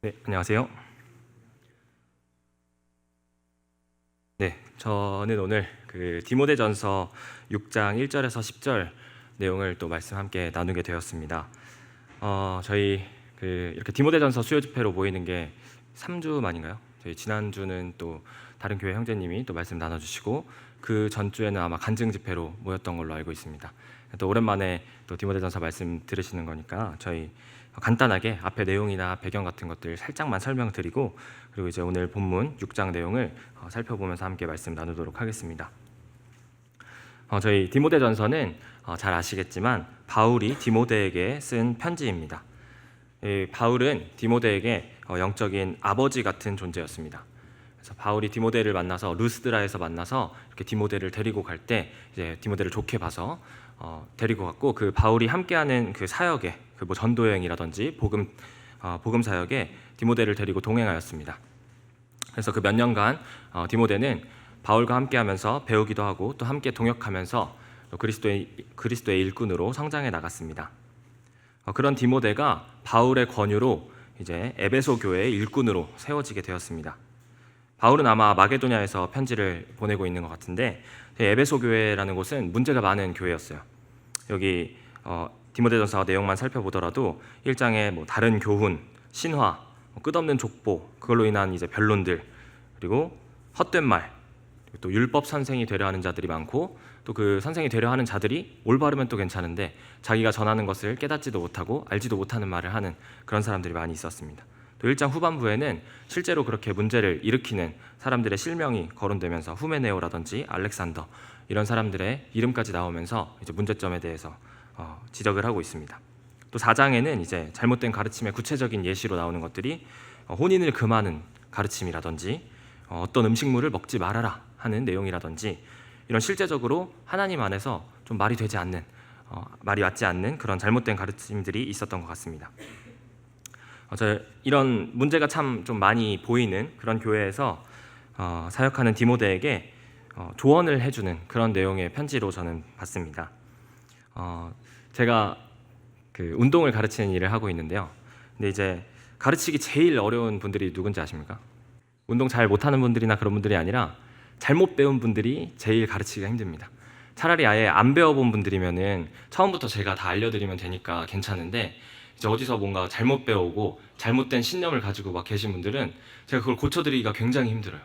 네, 안녕하세요. 네, 저는 오늘 그 디모데전서 6장 1절에서 10절 내용을 또 말씀 함께 나누게 되었습니다. 어, 저희 그 이렇게 디모데전서 수요 집회로 모이는 게 3주 만인가요? 저희 지난주는 또 다른 교회 형제님이 또 말씀 나눠 주시고 그 전주에는 아마 간증 집회로 모였던 걸로 알고 있습니다. 또 오랜만에 또 디모데전서 말씀 들으시는 거니까 저희 간단하게 앞에 내용이나 배경 같은 것들 살짝만 설명드리고 그리고 이제 오늘 본문 6장 내용을 어, 살펴보면서 함께 말씀 나누도록 하겠습니다. 어, 저희 디모데전서는 어, 잘 아시겠지만 바울이 디모데에게 쓴 편지입니다. 이 바울은 디모데에게 어, 영적인 아버지 같은 존재였습니다. 그래서 바울이 디모데를 만나서 루스드라에서 만나서 이렇게 디모데를 데리고 갈 때 이제 디모데를 좋게 봐서 어, 데리고 갔고 그 바울이 함께하는 그 사역에 그 뭐 전도 여행이라든지 복음 어, 복음 사역에 디모데를 데리고 동행하였습니다. 그래서 그 몇 년간 어, 디모데는 바울과 함께하면서 배우기도 하고 또 함께 동역하면서 또 그리스도의 그리스도의 일꾼으로 성장해 나갔습니다. 어, 그런 디모데가 바울의 권유로 이제 에베소 교회의 일꾼으로 세워지게 되었습니다. 바울은 아마 마게도냐에서 편지를 보내고 있는 것 같은데 에베소 교회라는 곳은 문제가 많은 교회였어요. 여기 어, 디모데전서 내용만 살펴보더라도 1장에 뭐 다른 교훈, 신화, 뭐 끝없는 족보, 그걸로 인한 이제 변론들, 그리고 헛된 말, 또 율법 선생이 되려 하는 자들이 많고 또 그 선생이 되려 하는 자들이 올바르면 또 괜찮은데 자기가 전하는 것을 깨닫지도 못하고 알지도 못하는 말을 하는 그런 사람들이 많이 있었습니다. 또 1장 후반부에는 실제로 그렇게 문제를 일으키는 사람들의 실명이 거론되면서 후메네오라든지 알렉산더 이런 사람들의 이름까지 나오면서 이제 문제점에 대해서 어, 지적을 하고 있습니다. 또 4장에는 이제 잘못된 가르침의 구체적인 예시로 나오는 것들이 어, 혼인을 금하는 가르침이라든지 어, 어떤 음식물을 먹지 말아라 하는 내용이라든지 이런 실제적으로 하나님 안에서 좀 말이 되지 않는 어, 말이 맞지 않는 그런 잘못된 가르침들이 있었던 것 같습니다. 어, 저 이런 문제가 참 좀 많이 보이는 그런 교회에서 어, 사역하는 디모데에게 어, 조언을 해주는 그런 내용의 편지로 저는 봤습니다. 어, 제가 그 운동을 가르치는 일을 하고 있는데요. 근데 이제 가르치기 제일 어려운 분들이 누군지 아십니까? 운동 잘 못하는 분들이나 그런 분들이 아니라 잘못 배운 분들이 제일 가르치기가 힘듭니다. 차라리 아예 안 배워본 분들이면은 처음부터 제가 다 알려드리면 되니까 괜찮은데 이제 어디서 뭔가 잘못 배우고 잘못된 신념을 가지고 막 계신 분들은 제가 그걸 고쳐드리기가 굉장히 힘들어요.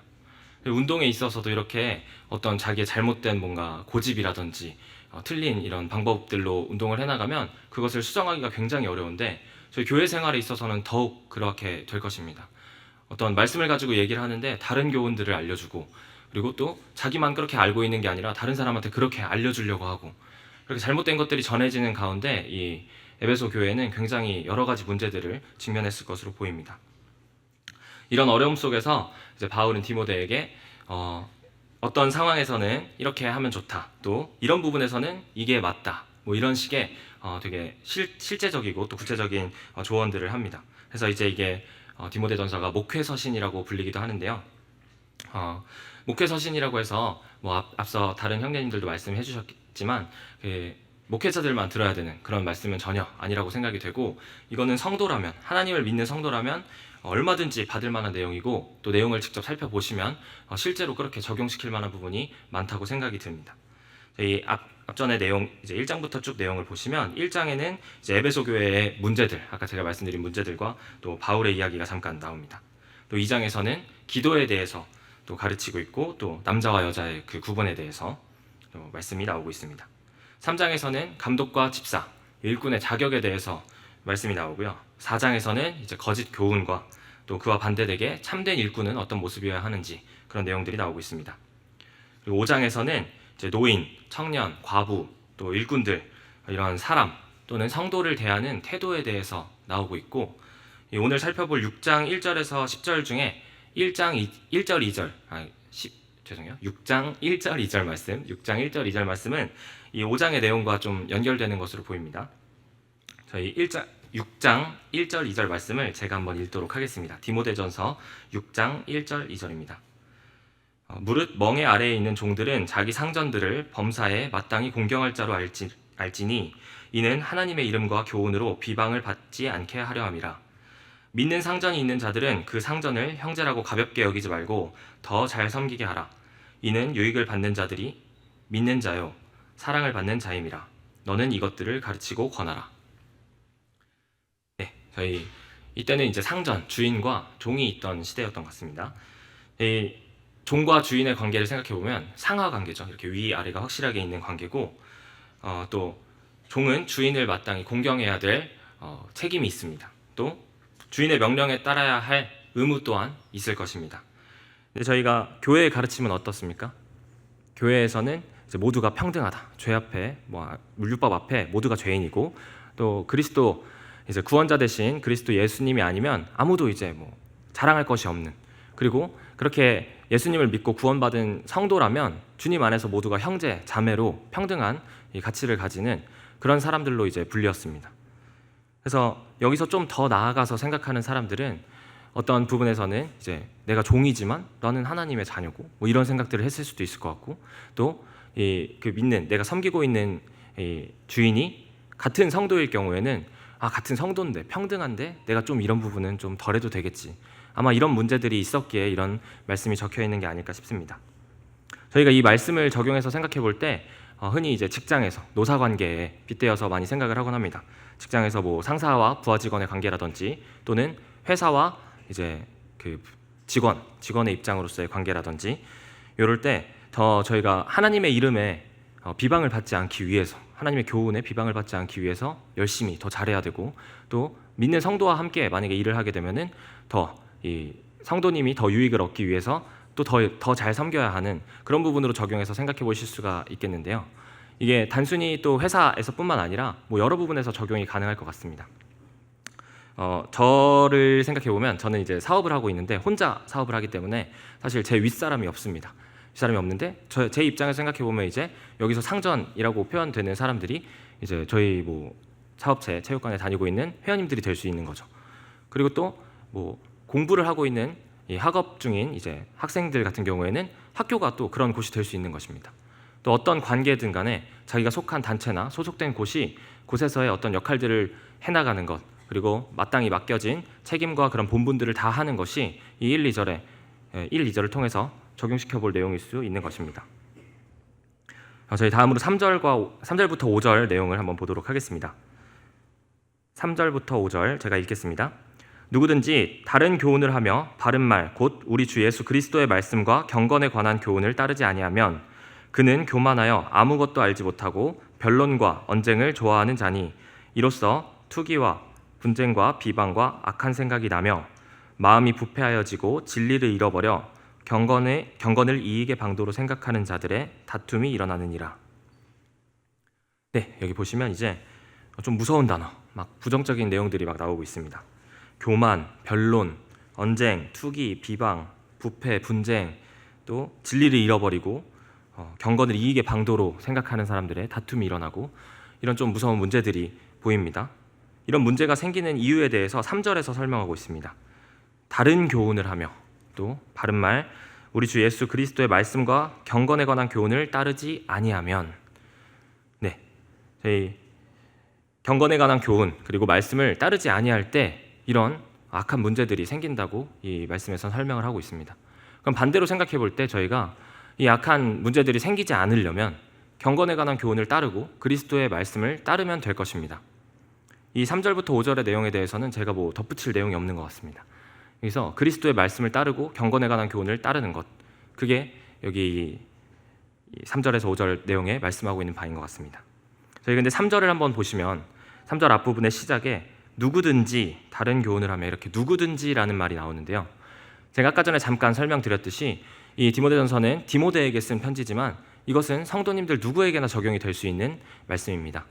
운동에 있어서도 이렇게 어떤 자기의 잘못된 뭔가 고집이라든지 어, 틀린 이런 방법들로 운동을 해나가면 그것을 수정하기가 굉장히 어려운데 저희 교회 생활에 있어서는 더욱 그렇게 될 것입니다. 어떤 말씀을 가지고 얘기를 하는데 다른 교훈들을 알려주고 그리고 또 자기만 그렇게 알고 있는 게 아니라 다른 사람한테 그렇게 알려주려고 하고 그렇게 잘못된 것들이 전해지는 가운데 이 에베소 교회는 굉장히 여러 가지 문제들을 직면했을 것으로 보입니다. 이런 어려움 속에서 이제 바울은 디모데에게 어, 어떤 상황에서는 이렇게 하면 좋다. 또 이런 부분에서는 이게 맞다. 뭐 이런 식의 어, 되게 실, 실제적이고 또 구체적인 어, 조언들을 합니다. 그래서 이제 이게 어, 디모데 전서가 목회 서신이라고 불리기도 하는데요. 어, 목회 서신이라고 해서 뭐 앞, 앞서 다른 형제님들도 말씀해 주셨지만 그 목회자들만 들어야 되는 그런 말씀은 전혀 아니라고 생각이 되고 이거는 성도라면 하나님을 믿는 성도라면 얼마든지 받을 만한 내용이고 또 내용을 직접 살펴보시면 어, 실제로 그렇게 적용시킬 만한 부분이 많다고 생각이 듭니다. 이 앞, 앞전에 내용 이제 1장부터 쭉 내용을 보시면 1장에는 이제 에베소 교회의 문제들 아까 제가 말씀드린 문제들과 또 바울의 이야기가 잠깐 나옵니다. 또 2장에서는 기도에 대해서 또 가르치고 있고 또 남자와 여자의 그 구분에 대해서 또 말씀이 나오고 있습니다. 3장에서는 감독과 집사, 일꾼의 자격에 대해서 말씀이 나오고요. 4장에서는 이제 거짓 교훈과 또 그와 반대되게 참된 일꾼은 어떤 모습이어야 하는지 그런 내용들이 나오고 있습니다. 그리고 5장에서는 이제 노인, 청년, 과부, 또 일꾼들 이런 사람 또는 성도를 대하는 태도에 대해서 나오고 있고 오늘 살펴볼 6장 1절에서 10절 중에 1장 2, 1절 2절 아 10, 죄송해요. 6장 1절 2절 말씀, 6장 1절 2절 말씀은 이 5장의 내용과 좀 연결되는 것으로 보입니다. 저희 1장 6장 1절 2절 말씀을 제가 한번 읽도록 하겠습니다. 디모데전서 6장 1절 2절입니다. 어, 무릇 멍에 아래에 있는 종들은 자기 상전들을 범사에 마땅히 공경할 자로 알지, 알지니 이는 하나님의 이름과 교훈으로 비방을 받지 않게 하려 함이라. 믿는 상전이 있는 자들은 그 상전을 형제라고 가볍게 여기지 말고 더 잘 섬기게 하라. 이는 유익을 받는 자들이 믿는 자요 사랑을 받는 자임이라. 너는 이것들을 가르치고 권하라. 네, 저희 이때는 이제 상전 주인과 종이 있던 시대였던 것 같습니다. 이 종과 주인의 관계를 생각해 보면 상하 관계죠. 이렇게 위 아래가 확실하게 있는 관계고 어, 또 종은 주인을 마땅히 공경해야 될 어, 책임이 있습니다. 또 주인의 명령에 따라야 할 의무 또한 있을 것입니다. 근데 저희가 교회의 가르침은 어떻습니까? 교회에서는 모두가 평등하다. 죄 앞에 뭐 물류법 앞에 모두가 죄인이고 또 그리스도 이제 구원자 대신 그리스도 예수님이 아니면 아무도 이제 뭐 자랑할 것이 없는 그리고 그렇게 예수님을 믿고 구원받은 성도라면 주님 안에서 모두가 형제 자매로 평등한 이 가치를 가지는 그런 사람들로 이제 불렸습니다. 그래서 여기서 좀 더 나아가서 생각하는 사람들은 어떤 부분에서는 이제 내가 종이지만 너는 하나님의 자녀고 뭐 이런 생각들을 했을 수도 있을 것 같고 또 이 그 믿는 내가 섬기고 있는 이 주인이 같은 성도일 경우에는 아 같은 성도인데 평등한데 내가 좀 이런 부분은 좀 덜해도 되겠지 아마 이런 문제들이 있었기에 이런 말씀이 적혀 있는 게 아닐까 싶습니다. 저희가 이 말씀을 적용해서 생각해 볼때 어, 흔히 이제 직장에서 노사 관계에 빗대어서 많이 생각을 하곤 합니다. 직장에서 뭐 상사와 부하 직원의 관계라든지 또는 회사와 이제 그 직원 직원의 입장으로서의 관계라든지 이럴 때 더 저희가 하나님의 이름에 어, 비방을 받지 않기 위해서 하나님의 교훈에 비방을 받지 않기 위해서 열심히 더 잘해야 되고 또 믿는 성도와 함께 만약에 일을 하게 되면은 더 이 성도님이 더 유익을 얻기 위해서 또 더 더 잘 섬겨야 하는 그런 부분으로 적용해서 생각해 보실 수가 있겠는데요. 이게 단순히 또 회사에서뿐만 아니라 뭐 여러 부분에서 적용이 가능할 것 같습니다. 어, 저를 생각해 보면 저는 이제 사업을 하고 있는데 혼자 사업을 하기 때문에 사실 제 윗사람이 없습니다. 윗사람이 없는데 저, 제 입장에서 생각해 보면 이제 여기서 상전이라고 표현되는 사람들이 이제 저희 뭐 사업체 체육관에 다니고 있는 회원님들이 될 수 있는 거죠. 그리고 또 뭐 공부를 하고 있는 이 학업 중인 이제 학생들 같은 경우에는 학교가 또 그런 곳이 될 수 있는 것입니다. 또 어떤 관계든 간에 자기가 속한 단체나 소속된 곳이 곳에서의 어떤 역할들을 해나가는 것 그리고 마땅히 맡겨진 책임과 그런 본분들을 다 하는 것이 이 1, 2절에 1, 2절을 통해서 적용시켜 볼 내용일 수 있는 것입니다. 어, 저희 다음으로 3절과 3절부터 5절 내용을 한번 보도록 하겠습니다. 3절부터 5절 제가 읽겠습니다. 누구든지 다른 교훈을 하며 바른 말 곧 우리 주 예수 그리스도의 말씀과 경건에 관한 교훈을 따르지 아니하면 그는 교만하여 아무것도 알지 못하고 변론과 언쟁을 좋아하는 자니 이로써 투기와 분쟁과 비방과 악한 생각이 나며 마음이 부패하여지고 진리를 잃어버려 경건의 경건을 이익의 방도로 생각하는 자들의 다툼이 일어나느니라. 네, 여기 보시면 이제 좀 무서운 단어, 막 부정적인 내용들이 막 나오고 있습니다. 교만, 변론, 언쟁, 투기, 비방, 부패, 분쟁, 또 진리를 잃어버리고 어, 경건을 이익의 방도로 생각하는 사람들의 다툼이 일어나고 이런 좀 무서운 문제들이 보입니다. 이런 문제가 생기는 이유에 대해서 3절에서 설명하고 있습니다. 다른 교훈을 하며 또 바른 말 우리 주 예수 그리스도의 말씀과 경건에 관한 교훈을 따르지 아니하면 네. 저희 경건에 관한 교훈 그리고 말씀을 따르지 아니할 때 이런 악한 문제들이 생긴다고 이 말씀에서 설명을 하고 있습니다. 그럼 반대로 생각해 볼 때 저희가 이 악한 문제들이 생기지 않으려면 경건에 관한 교훈을 따르고 그리스도의 말씀을 따르면 될 것입니다. 이 3절부터 5절의 내용에 대해서는 제가 뭐 덧붙일 내용이 없는 것 같습니다. 그래서 그리스도의 말씀을 따르고 경건에 관한 교훈을 따르는 것 그게 여기 3절에서 5절 내용에 말씀하고 있는 바인 것 같습니다. 저희 근데 3절을 한번 보시면 3절 앞부분의 시작에 누구든지 다른 교훈을 하며 이렇게 누구든지라는 말이 나오는데요. 제가 아까 전에 잠깐 설명드렸듯이 이 디모데전서는 디모데에게 쓴 편지지만 이것은 성도님들 누구에게나 적용이 될 수 있는 말씀입니다.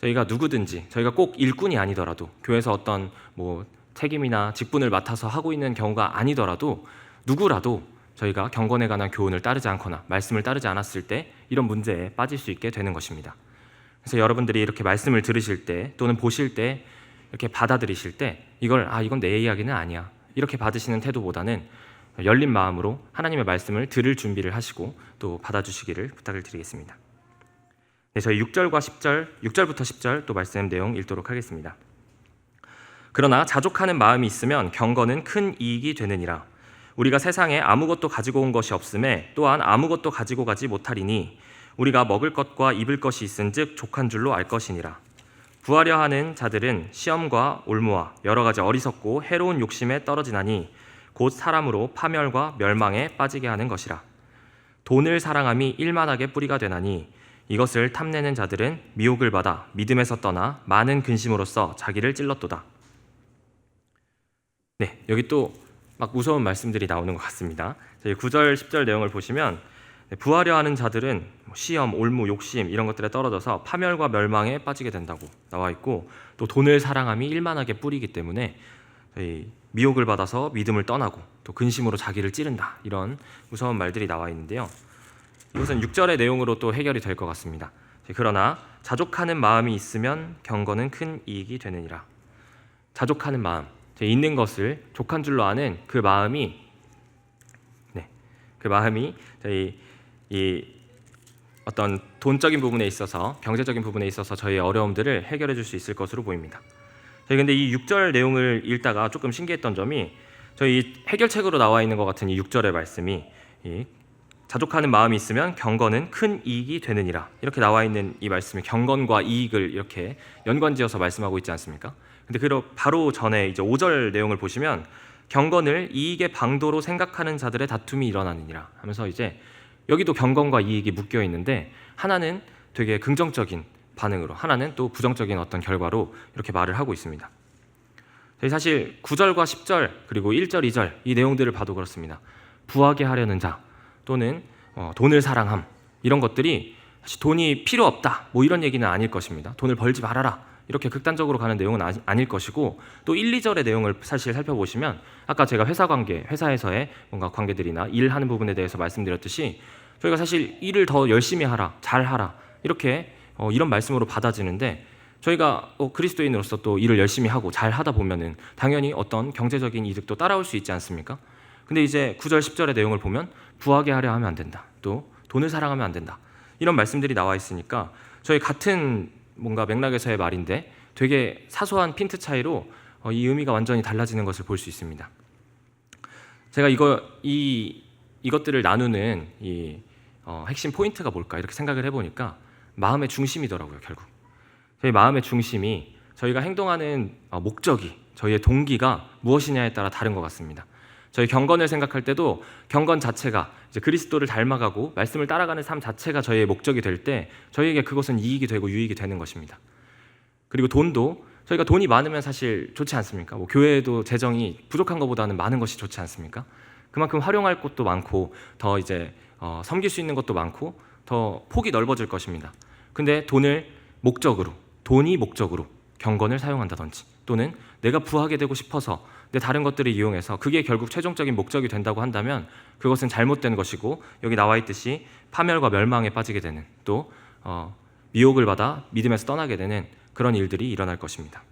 저희가 누구든지 저희가 꼭 일꾼이 아니더라도 교회에서 어떤 뭐 책임이나 직분을 맡아서 하고 있는 경우가 아니더라도 누구라도 저희가 경건에 관한 교훈을 따르지 않거나 말씀을 따르지 않았을 때 이런 문제에 빠질 수 있게 되는 것입니다. 그래서 여러분들이 이렇게 말씀을 들으실 때 또는 보실 때 이렇게 받아들이실 때 이걸 아 이건 내 이야기는 아니야 이렇게 받으시는 태도보다는 열린 마음으로 하나님의 말씀을 들을 준비를 하시고 또 받아주시기를 부탁을 드리겠습니다. 네, 저희 6절과 10절, 6절부터 10절 또 말씀 내용 읽도록 하겠습니다. 그러나 자족하는 마음이 있으면 경건은 큰 이익이 되느니라. 우리가 세상에 아무것도 가지고 온 것이 없음에 또한 아무것도 가지고 가지 못하리니 우리가 먹을 것과 입을 것이 있은즉 족한 줄로 알 것이니라. 부하려 하는 자들은 시험과 올무와 여러 가지 어리석고 해로운 욕심에 떨어지나니 곧 사람으로 파멸과 멸망에 빠지게 하는 것이라. 돈을 사랑함이 일만하게 뿌리가 되나니 이것을 탐내는 자들은 미혹을 받아 믿음에서 떠나 많은 근심으로써 자기를 찔렀도다. 네, 여기 또 막 무서운 말씀들이 나오는 것 같습니다. 저희 9절, 10절 내용을 보시면 네, 부하려 하는 자들은 뭐 시험, 올무, 욕심 이런 것들에 떨어져서 파멸과 멸망에 빠지게 된다고 나와 있고 또 돈을 사랑함이 일만하게 뿌리기 때문에 미혹을 받아서 믿음을 떠나고 또 근심으로 자기를 찌른다 이런 무서운 말들이 나와 있는데요. 이것은 6절의 내용으로 또 해결이 될 것 같습니다. 그러나 자족하는 마음이 있으면 경건은 큰 이익이 되느니라. 자족하는 마음, 있는 것을 족한 줄로 아는 그 마음이 네, 그 마음이 저희 이 어떤 돈적인 부분에 있어서 경제적인 부분에 있어서 저희의 어려움들을 해결해 줄 수 있을 것으로 보입니다. 저희 근데 이 6절 내용을 읽다가 조금 신기했던 점이 저희 해결책으로 나와 있는 것 같은 이 6절의 말씀이 이 자족하는 마음이 있으면 경건은 큰 이익이 되느니라 이렇게 나와 있는 이 말씀이 경건과 이익을 이렇게 연관지어서 말씀하고 있지 않습니까? 근데 그 바로 전에 이제 5절 내용을 보시면 경건을 이익의 방도로 생각하는 자들의 다툼이 일어나느니라 하면서 이제 여기도 경건과 이익이 묶여 있는데 하나는 되게 긍정적인 반응으로 하나는 또 부정적인 어떤 결과로 이렇게 말을 하고 있습니다. 저희 사실 9절과 10절 그리고 1절, 2절 이 내용들을 봐도 그렇습니다. 부하게 하려는 자 또는 어, 돈을 사랑함 이런 것들이 돈이 필요 없다 뭐 이런 얘기는 아닐 것입니다. 돈을 벌지 말아라 이렇게 극단적으로 가는 내용은 아닐 것이고 또 1, 2절의 내용을 사실 살펴보시면 아까 제가 회사 관계, 회사에서의 뭔가 관계들이나 일하는 부분에 대해서 말씀드렸듯이 저희가 사실 일을 더 열심히 하라, 잘 하라 이렇게 어, 이런 말씀으로 받아지는데 저희가 어, 그리스도인으로서 또 일을 열심히 하고 잘 하다 보면은 당연히 어떤 경제적인 이득도 따라올 수 있지 않습니까? 근데 이제 9절, 10절의 내용을 보면 부하게 하려 하면 안 된다. 또 돈을 사랑하면 안 된다. 이런 말씀들이 나와 있으니까 저희 같은 뭔가 맥락에서의 말인데 되게 사소한 핀트 차이로 어, 이 의미가 완전히 달라지는 것을 볼 수 있습니다. 제가 이거 이 이것들을 나누는 이 어, 핵심 포인트가 뭘까 이렇게 생각을 해보니까 마음의 중심이더라고요 결국 저희 마음의 중심이 저희가 행동하는 어, 목적이 저희의 동기가 무엇이냐에 따라 다른 것 같습니다. 저희 경건을 생각할 때도 경건 자체가 이제 그리스도를 닮아가고 말씀을 따라가는 삶 자체가 저희의 목적이 될 때 저희에게 그것은 이익이 되고 유익이 되는 것입니다. 그리고 돈도 저희가 돈이 많으면 사실 좋지 않습니까? 뭐 교회에도 재정이 부족한 것보다는 많은 것이 좋지 않습니까? 그만큼 활용할 곳도 많고 더 이제 어, 섬길 수 있는 것도 많고 더 폭이 넓어질 것입니다. 근데 돈을 목적으로 돈이 목적으로 경건을 사용한다든지 또는 내가 부하게 되고 싶어서 내 다른 것들을 이용해서 그게 결국 최종적인 목적이 된다고 한다면 그것은 잘못된 것이고 여기 나와 있듯이 파멸과 멸망에 빠지게 되는 또 어, 미혹을 받아 믿음에서 떠나게 되는 그런 일들이 일어날 것입니다.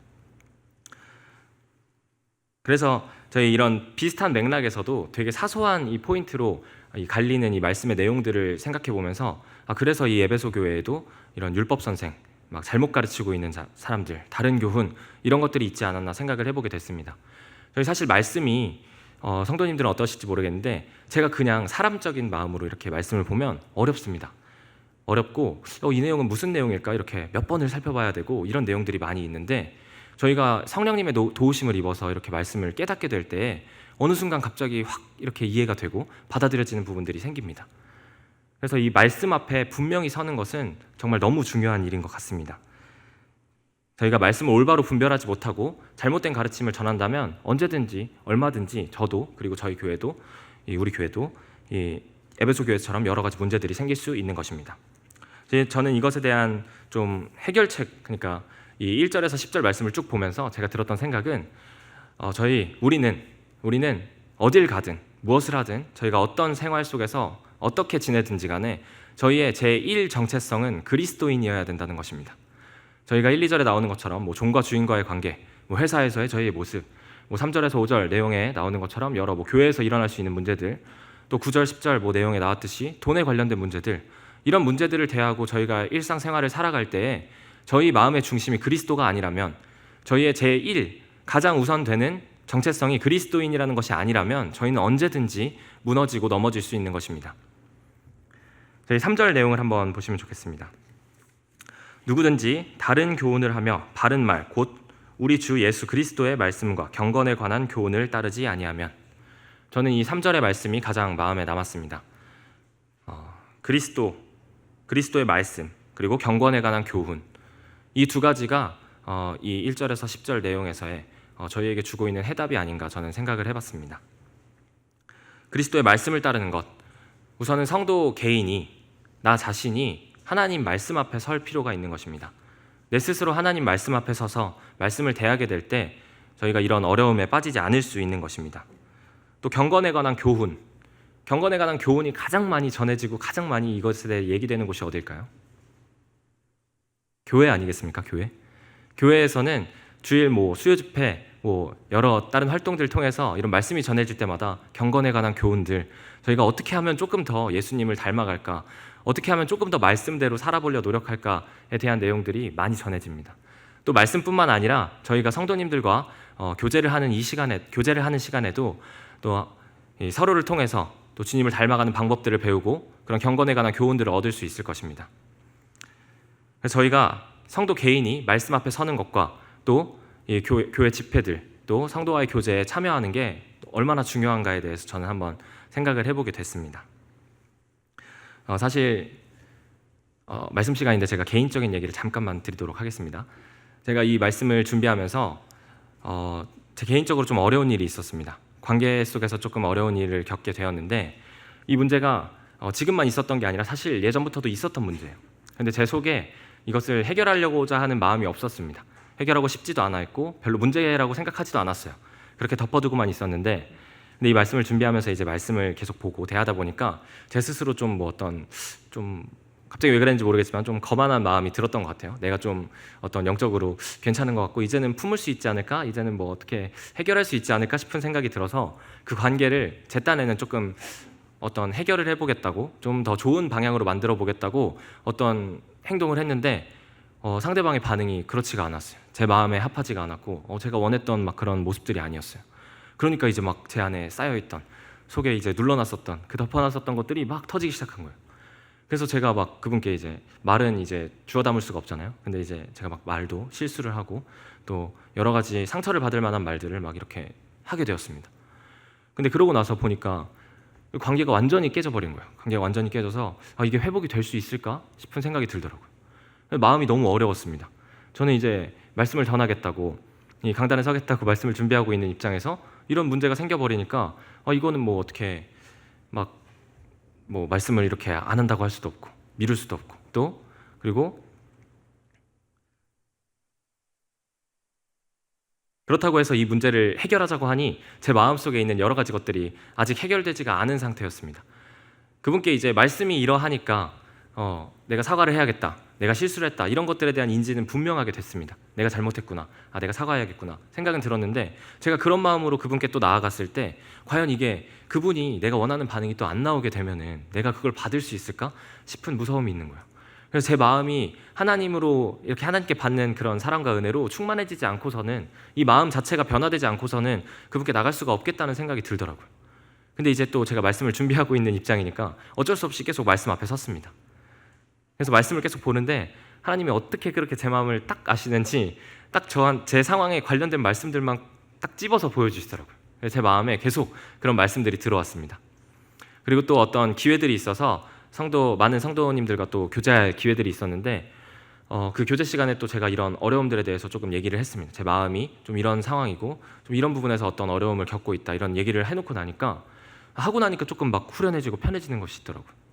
그래서 저희 이런 비슷한 맥락에서도 되게 사소한 이 포인트로 이 갈리는 이 말씀의 내용들을 생각해 보면서 아 그래서 이 에베소 교회에도 이런 율법 선생 막 잘못 가르치고 있는 사람들 다른 교훈 이런 것들이 있지 않았나 생각을 해보게 됐습니다. 저희 사실 말씀이 어, 성도님들은 어떠실지 모르겠는데 제가 그냥 사람적인 마음으로 이렇게 말씀을 보면 어렵습니다. 어렵고 어, 이 내용은 무슨 내용일까 이렇게 몇 번을 살펴봐야 되고 이런 내용들이 많이 있는데 저희가 성령님의 도우심을 입어서 이렇게 말씀을 깨닫게 될 때 어느 순간 갑자기 확 이렇게 이해가 되고 받아들여지는 부분들이 생깁니다. 그래서 이 말씀 앞에 분명히 서는 것은 정말 너무 중요한 일인 것 같습니다. 저희가 말씀을 올바로 분별하지 못하고 잘못된 가르침을 전한다면 언제든지 얼마든지 저도 그리고 저희 교회도 우리 교회도 이 에베소 교회처럼 여러 가지 문제들이 생길 수 있는 것입니다. 저는 이것에 대한 좀 해결책 그러니까 이 1절에서 10절 말씀을 쭉 보면서 제가 들었던 생각은 어, 저희 우리는 우리는 어딜 가든 무엇을 하든 저희가 어떤 생활 속에서 어떻게 지내든지 간에 저희의 제1 정체성은 그리스도인이어야 된다는 것입니다. 저희가 1, 2절에 나오는 것처럼 뭐 종과 주인과의 관계, 뭐 회사에서의 저희의 모습, 뭐 3절에서 5절 내용에 나오는 것처럼 여러 뭐 교회에서 일어날 수 있는 문제들, 또 9절, 10절 뭐 내용에 나왔듯이 돈에 관련된 문제들, 이런 문제들을 대하고 저희가 일상생활을 살아갈 때에 저희 마음의 중심이 그리스도가 아니라면 저희의 제1 가장 우선되는 정체성이 그리스도인이라는 것이 아니라면 저희는 언제든지 무너지고 넘어질 수 있는 것입니다. 저희 3절 내용을 한번 보시면 좋겠습니다. 누구든지 다른 교훈을 하며 바른 말 곧 우리 주 예수 그리스도의 말씀과 경건에 관한 교훈을 따르지 아니하면 저는 이 3절의 말씀이 가장 마음에 남았습니다. 어, 그리스도 그리스도의 말씀 그리고 경건에 관한 교훈 이 두 가지가 어, 이 1절에서 10절 내용에서의 어, 저희에게 주고 있는 해답이 아닌가 저는 생각을 해봤습니다. 그리스도의 말씀을 따르는 것 우선은 성도 개인이 나 자신이 하나님 말씀 앞에 설 필요가 있는 것입니다. 내 스스로 하나님 말씀 앞에 서서 말씀을 대하게 될 때 저희가 이런 어려움에 빠지지 않을 수 있는 것입니다. 또 경건에 관한 교훈, 경건에 관한 교훈이 가장 많이 전해지고 가장 많이 이것에 대해 얘기되는 곳이 어딜까요? 교회 아니겠습니까? 교회. 교회에서는 주일 뭐 수요 집회 뭐 여러 다른 활동들을 통해서 이런 말씀이 전해질 때마다 경건에 관한 교훈들 저희가 어떻게 하면 조금 더 예수님을 닮아갈까 어떻게 하면 조금 더 말씀대로 살아보려 노력할까에 대한 내용들이 많이 전해집니다. 또 말씀뿐만 아니라 저희가 성도님들과 어, 교제를 하는 이 시간에 교제를 하는 시간에도 또이 서로를 통해서 또 주님을 닮아가는 방법들을 배우고 그런 경건에 관한 교훈들을 얻을 수 있을 것입니다. 저희가 성도 개인이 말씀 앞에 서는 것과 또이 교회, 교회 집회들 또 성도와의 교제에 참여하는 게 얼마나 중요한가에 대해서 저는 한번 생각을 해보게 됐습니다. 어, 사실 어, 말씀 시간인데 제가 개인적인 얘기를 잠깐만 드리도록 하겠습니다. 제가 이 말씀을 준비하면서 어, 제 개인적으로 좀 어려운 일이 있었습니다. 관계 속에서 조금 어려운 일을 겪게 되었는데 이 문제가 어, 지금만 있었던 게 아니라 사실 예전부터도 있었던 문제예요. 근데 제 속에 이것을 해결하려고자 하는 마음이 없었습니다. 해결하고 싶지도 않았고 별로 문제라고 생각하지도 않았어요. 그렇게 덮어두고만 있었는데 근데 이 말씀을 준비하면서 이제 말씀을 계속 보고 대하다 보니까 제 스스로 좀 뭐 어떤 좀 갑자기 왜 그랬는지 모르겠지만 좀 거만한 마음이 들었던 것 같아요. 내가 좀 어떤 영적으로 괜찮은 것 같고 이제는 품을 수 있지 않을까? 이제는 뭐 어떻게 해결할 수 있지 않을까 싶은 생각이 들어서 그 관계를 제 딴에는 조금 어떤 해결을 해보겠다고 좀 더 좋은 방향으로 만들어 보겠다고 어떤 행동을 했는데 어, 상대방의 반응이 그렇지가 않았어요. 제 마음에 합하지가 않았고 어, 제가 원했던 막 그런 모습들이 아니었어요. 그러니까 이제 막 제 안에 쌓여 있던 속에 이제 눌러놨었던 그 덮어놨었던 것들이 막 터지기 시작한 거예요. 그래서 제가 막 그분께 이제 말은 이제 주워 담을 수가 없잖아요. 근데 이제 제가 막 말도 실수를 하고 또 여러 가지 상처를 받을 만한 말들을 막 이렇게 하게 되었습니다. 근데 그러고 나서 보니까 관계가 완전히 깨져버린 거예요. 관계가 완전히 깨져서 아, 이게 회복이 될 수 있을까 싶은 생각이 들더라고요. 마음이 너무 어려웠습니다. 저는 이제 말씀을 전하겠다고 이 강단에 서겠다고 말씀을 준비하고 있는 입장에서 이런 문제가 생겨버리니까 아, 이거는 뭐 어떻게 막 뭐 말씀을 이렇게 안 한다고 할 수도 없고 미룰 수도 없고 또 그리고 그렇다고 해서 이 문제를 해결하자고 하니 제 마음속에 있는 여러 가지 것들이 아직 해결되지가 않은 상태였습니다. 그분께 이제 말씀이 이러하니까 어, 내가 사과를 해야겠다. 내가 실수를 했다. 이런 것들에 대한 인지는 분명하게 됐습니다. 내가 잘못했구나. 아, 내가 사과해야겠구나. 생각은 들었는데 제가 그런 마음으로 그분께 또 나아갔을 때 과연 이게 그분이 내가 원하는 반응이 또 안 나오게 되면은 내가 그걸 받을 수 있을까 싶은 무서움이 있는 거예요. 그래서 제 마음이 하나님으로 이렇게 하나님께 받는 그런 사랑과 은혜로 충만해지지 않고서는 이 마음 자체가 변화되지 않고서는 그분께 나갈 수가 없겠다는 생각이 들더라고요. 근데 이제 또 제가 말씀을 준비하고 있는 입장이니까 어쩔 수 없이 계속 말씀 앞에 섰습니다. 그래서 말씀을 계속 보는데 하나님이 어떻게 그렇게 제 마음을 딱 아시는지 딱 저한 제 상황에 관련된 말씀들만 딱 집어서 보여주시더라고요. 제 마음에 계속 그런 말씀들이 들어왔습니다. 그리고 또 어떤 기회들이 있어서 성도 많은 성도님들과 또 교제할 기회들이 있었는데 어, 그 교제 시간에 또 제가 이런 어려움들에 대해서 조금 얘기를 했습니다. 제 마음이 좀 이런 상황이고 좀 이런 부분에서 어떤 어려움을 겪고 있다 이런 얘기를 해놓고 나니까 하고 나니까 조금 막 후련해지고 편해지는 것이 있더라고요.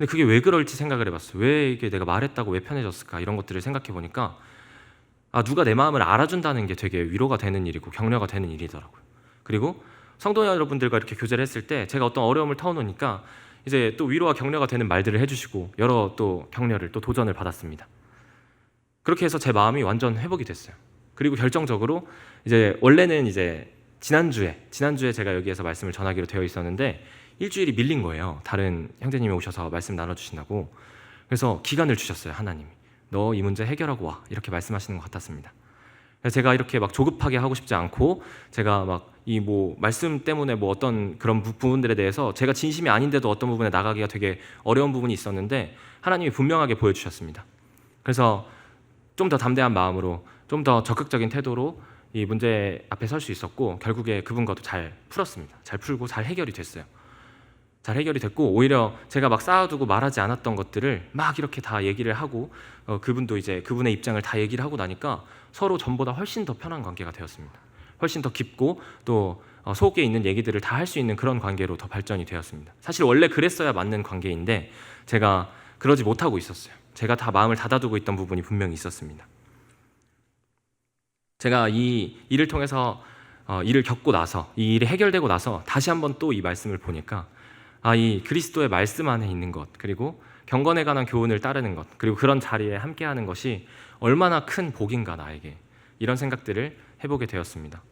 근데 그게 왜 그럴지 생각을 해봤어요. 왜 이게 내가 말했다고 왜 편해졌을까 이런 것들을 생각해 보니까 아 누가 내 마음을 알아준다는 게 되게 위로가 되는 일이고 격려가 되는 일이더라고요. 그리고 성도 여러분들과 이렇게 교제를 했을 때 제가 어떤 어려움을 터놓으니까 이제 또 위로와 격려가 되는 말들을 해주시고 여러 또 격려를 또 도전을 받았습니다. 그렇게 해서 제 마음이 완전 회복이 됐어요. 그리고 결정적으로 이제 원래는 이제 지난주에 지난주에 제가 여기에서 말씀을 전하기로 되어 있었는데 일주일이 밀린 거예요. 다른 형제님이 오셔서 말씀 나눠주신다고. 그래서 기간을 주셨어요. 하나님이. 너 이 문제 해결하고 와. 이렇게 말씀하시는 것 같았습니다. 그래서 제가 이렇게 막 조급하게 하고 싶지 않고 제가 막 이 뭐 말씀 때문에 뭐 어떤 그런 부- 부분들에 대해서 제가 진심이 아닌데도 어떤 부분에 나가기가 되게 어려운 부분이 있었는데 하나님이 분명하게 보여주셨습니다. 그래서 좀 더 담대한 마음으로 좀 더 적극적인 태도로 이 문제 앞에 설 수 있었고 결국에 그분과도 잘 풀었습니다. 잘 풀고 잘 해결이 됐어요. 잘 해결이 됐고 오히려 제가 막 쌓아두고 말하지 않았던 것들을 막 이렇게 다 얘기를 하고 어, 그분도 이제 그분의 입장을 다 얘기를 하고 나니까 서로 전보다 훨씬 더 편한 관계가 되었습니다. 훨씬 더 깊고 또 어, 속에 있는 얘기들을 다 할 수 있는 그런 관계로 더 발전이 되었습니다. 사실 원래 그랬어야 맞는 관계인데 제가 그러지 못하고 있었어요. 제가 다 마음을 닫아두고 있던 부분이 분명히 있었습니다. 제가 이 일을 통해서 어, 일을 겪고 나서 이 일이 해결되고 나서 다시 한번 또 이 말씀을 보니까 아, 이 그리스도의 말씀 안에 있는 것 그리고 경건에 관한 교훈을 따르는 것 그리고 그런 자리에 함께하는 것이 얼마나 큰 복인가 나에게 이런 생각들을 해보게 되었습니다.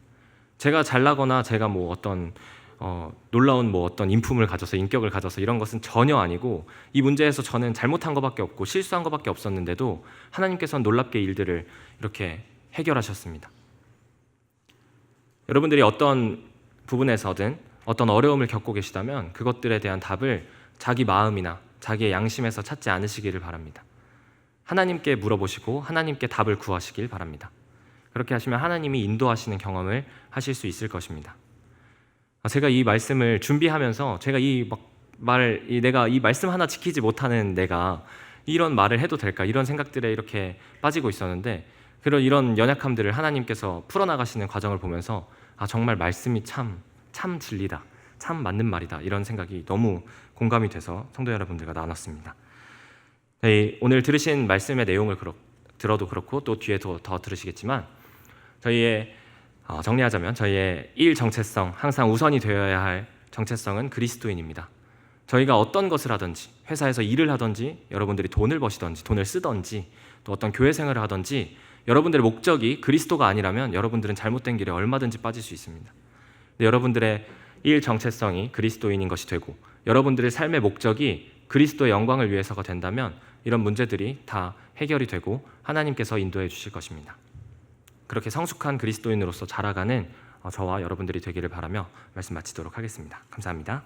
제가 잘나거나 제가 뭐 어떤 어, 놀라운 뭐 어떤 인품을 가져서 인격을 가져서 이런 것은 전혀 아니고 이 문제에서 저는 잘못한 것밖에 없고 실수한 것밖에 없었는데도 하나님께서는 놀랍게 일들을 이렇게 해결하셨습니다. 여러분들이 어떤 부분에서든 어떤 어려움을 겪고 계시다면 그것들에 대한 답을 자기 마음이나 자기의 양심에서 찾지 않으시기를 바랍니다. 하나님께 물어보시고 하나님께 답을 구하시길 바랍니다. 그렇게 하시면 하나님이 인도하시는 경험을 하실 수 있을 것입니다. 아, 제가 이 말씀을 준비하면서 제가 이 말, 내가 이 말씀 하나 지키지 못하는 내가 이런 말을 해도 될까 이런 생각들에 이렇게 빠지고 있었는데 그런 이런 연약함들을 하나님께서 풀어나가시는 과정을 보면서 아 정말 말씀이 참 참 진리다, 참 맞는 말이다 이런 생각이 너무 공감이 돼서 성도 여러분들과 나눴습니다. 저희 오늘 들으신 말씀의 내용을 그렇, 들어도 그렇고 또 뒤에도 더 들으시겠지만 저희의 어, 정리하자면 저희의 일 정체성 항상 우선이 되어야 할 정체성은 그리스도인입니다. 저희가 어떤 것을 하든지 회사에서 일을 하든지 여러분들이 돈을 버시든지 돈을 쓰든지 또 어떤 교회 생활을 하든지 여러분들의 목적이 그리스도가 아니라면 여러분들은 잘못된 길에 얼마든지 빠질 수 있습니다. 근데 여러분들의 일 정체성이 그리스도인인 것이 되고 여러분들의 삶의 목적이 그리스도의 영광을 위해서가 된다면 이런 문제들이 다 해결이 되고 하나님께서 인도해 주실 것입니다. 그렇게 성숙한 그리스도인으로서 자라가는 어, 저와 여러분들이 되기를 바라며 말씀 마치도록 하겠습니다. 감사합니다.